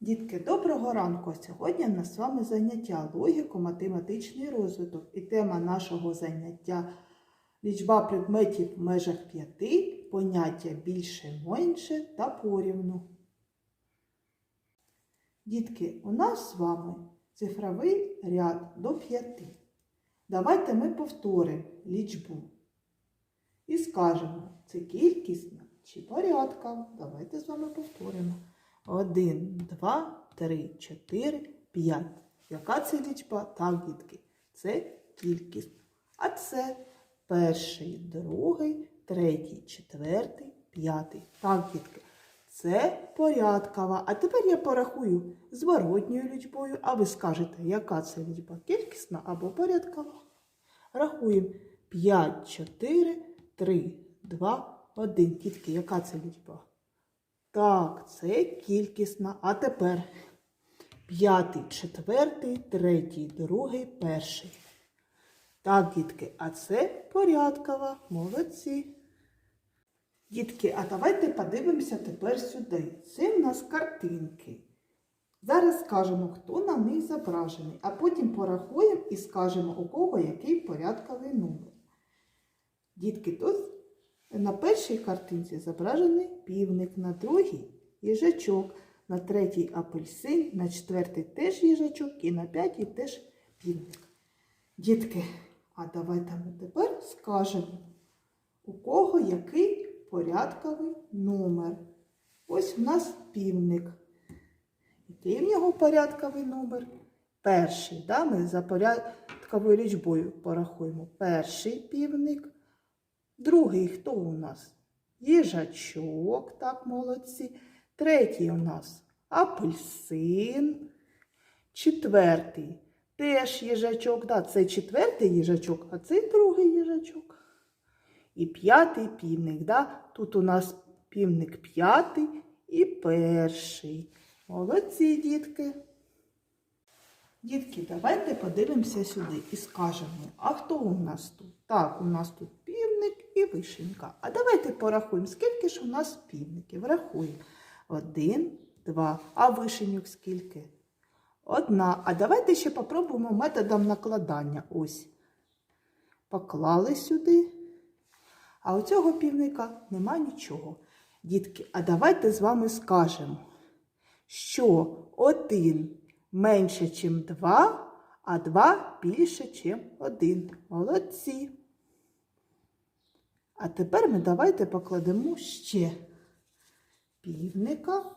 Дітки, доброго ранку! Сьогодні в нас з вами заняття логіко-математичний розвиток. І тема нашого заняття лічба предметів в межах п'яти, поняття більше, менше та порівну. Дітки, у нас з вами цифровий ряд до п'яти. Давайте ми повторимо лічбу і скажемо, це кількісна чи порядка. Давайте з вами повторимо. Один, два, три, чотири, п'ять. Яка це лічба? Так, дітки, це кількість. А це перший, другий, третій, четвертий, п'ятий. Так, дітки, це порядкова. А тепер я порахую зворотньою лічбою, а ви скажете, яка це лічба? Кількісна або порядкова. Рахуємо 5, 4, 3, 2, 1. Дітки, яка це лічба? Так, це кількісна. А тепер п'ятий, четвертий, третій, другий, перший. Так, дітки, а це порядкова. Молодці. Дітки, а давайте подивимося тепер сюди. Це в нас картинки. Зараз скажемо, хто на них зображений, а потім порахуємо і скажемо, у кого який порядковий номер. Дітки, тут на першій картинці зображений півник, на другій їжачок, на третій апельсин, на четвертій теж їжачок і на п'ятій теж півник. Дітки, а давайте ми тепер скажемо, у кого який порядковий номер. Ось у нас півник. В нього порядковий номер? Перший. Да? Ми за порядковою лічбою порахуємо. Перший півник. Другий хто у нас? Їжачок, так, молодці. Третій у нас апельсин. Четвертий теж їжачок. Да, це четвертий їжачок, а це другий їжачок. І п'ятий півник. Да? Тут у нас півник п'ятий і перший. Молодці, дітки. Дітки, давайте подивимося сюди і скажемо, а хто у нас тут? Так, у нас тут півник і вишенька. А давайте порахуємо, скільки ж у нас півників. Рахуємо. Один, два. А вишеньок скільки? Одна. А давайте ще попробуємо методом накладання. Ось. Поклали сюди. А у цього півника нема нічого. Дітки, а давайте з вами скажемо, що один менше, ніж два, а два більше, ніж один. Молодці. А тепер ми давайте покладемо ще півника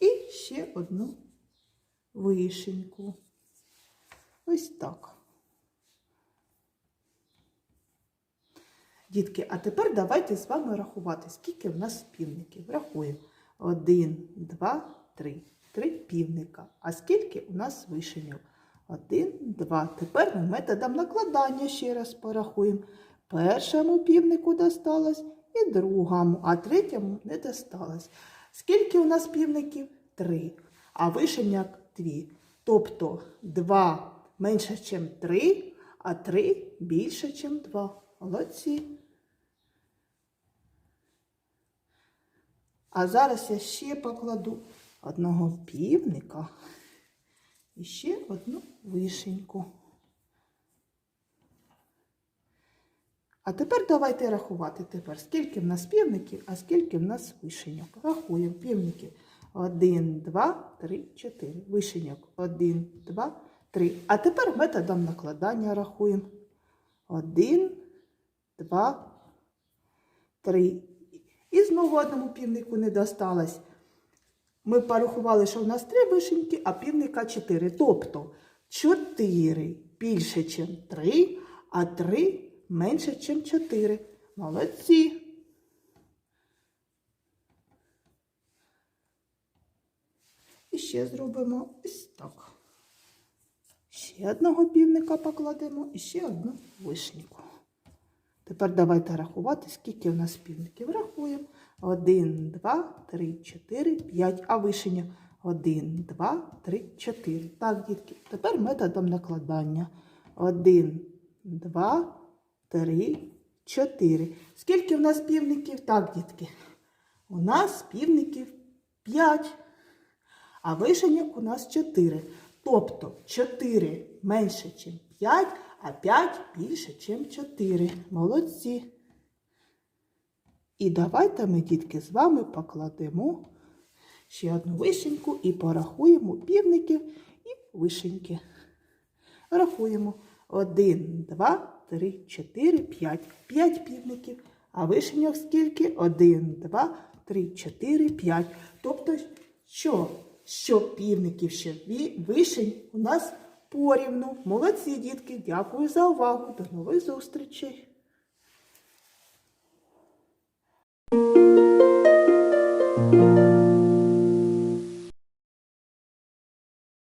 і ще одну вишеньку. Ось так. Дітки, а тепер давайте з вами рахувати, скільки в нас півників. Рахуємо. Один, два, три. Три півника. А скільки у нас вишеньок? Один, два. Тепер ми методом накладання ще раз порахуємо. Першому півнику досталось і другому, а третьому не досталось. Скільки у нас півників? Три. А вишеньок дві. Тобто два менше, ніж три, а три більше, ніж два. Молодці. А зараз я ще покладу одного півника і ще одну вишеньку. А тепер давайте рахувати тепер, скільки в нас півників, а скільки в нас вишеньок. Рахуємо півників. Один, два, три, чотири. Вишеньок. Один, два, три. А тепер методом накладання рахуємо. Один, два, три. І знову одному півнику не досталось. Ми порахували, що в нас три вишеньки, а півника чотири. Тобто чотири більше, ніж три, а три менше, ніж чотири. Молодці. І ще зробимо ось так. Ще одного півника покладемо і ще одну вишеньку. Тепер давайте рахувати, скільки в нас півників. Рахуємо. 1, 2, 3, 4, 5. А вишення 1, 2, 3, 4. Так, дітки. Тепер методом накладання. 1, два, три, чотири. Скільки в нас півників? Так, дітки. У нас півників п'ять, а вишеньок у нас чотири. Тобто чотири менше, ніж п'ять, а п'ять більше, ніж чотири. Молодці. І давайте ми, дітки, з вами покладемо ще одну вишеньку і порахуємо півників і вишеньки. Рахуємо. Один, два, три, чотири, п'ять. П'ять півників. А вишеньок скільки? Один, два, три, чотири, п'ять. Тобто, що? Що півників, що вишень у нас порівну. Молодці, дітки. Дякую за увагу. До нових зустрічей.